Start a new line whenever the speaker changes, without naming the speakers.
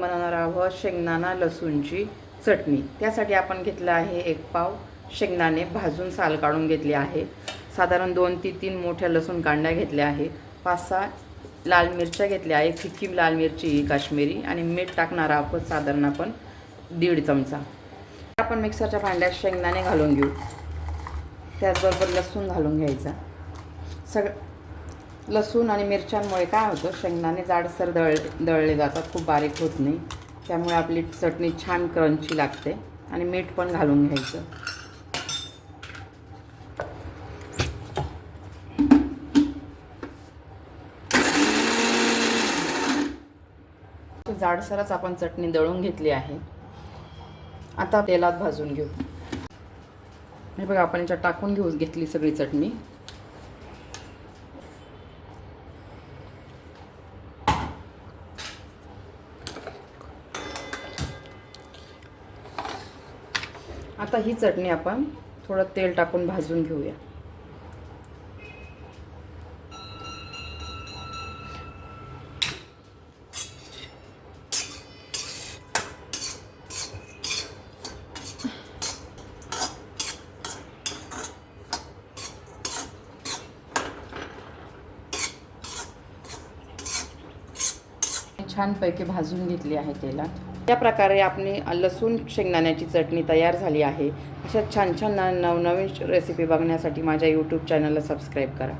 आपण बनवणार आहोत शेंगदाणा लसूणची चटणी. त्यासाठी आपण घेतलं आहे एक पाव शेंगदाणे. भाजून साल काढून घेतले आहे. साधारण दोन ते तीन मोठ्या लसूण कांड्या घेतल्या आहे पाच सहा लाल मिरच्या घेतल्या आहे फिक्की लाल मिरची काश्मीरी आणि मीठ टाकणार आहोत साधारण आपण दीड चमचा. आपण मिक्सरच्या भांड्यात शेंगदाणे घालून घेऊ. त्याचबरोबर लसूण घालून घ्यायचा. सग लसूण आणि मिरच्यांमुळे काय होतं शेंगदाणे जाडसर दळ दळले जातात खूप बारीक होत नाही. त्यामुळे आपली चटणी छान क्रंची लागते आणि मीठ पण घालून घ्यायचं. जाडसरच आपण चटणी दळून घेतली आहे. आता तेलात भाजून घेऊ. हे बघा आपण याच्यात टाकून घेऊ घेतली सगळी चटणी. आता ही चटणी आपण थोडं तेल टाकून भाजून घेऊया. छानपैकी भाजून घेतली आहे तेलात. या प्रकारे आपली लसूण शेंगदाण्याची चटणी तयार झाली आहे? अशा छान छान नवनवीन रेसिपी बघण्यासाठी माझ्या यूट्यूब चॅनलला सबस्क्राईब करा.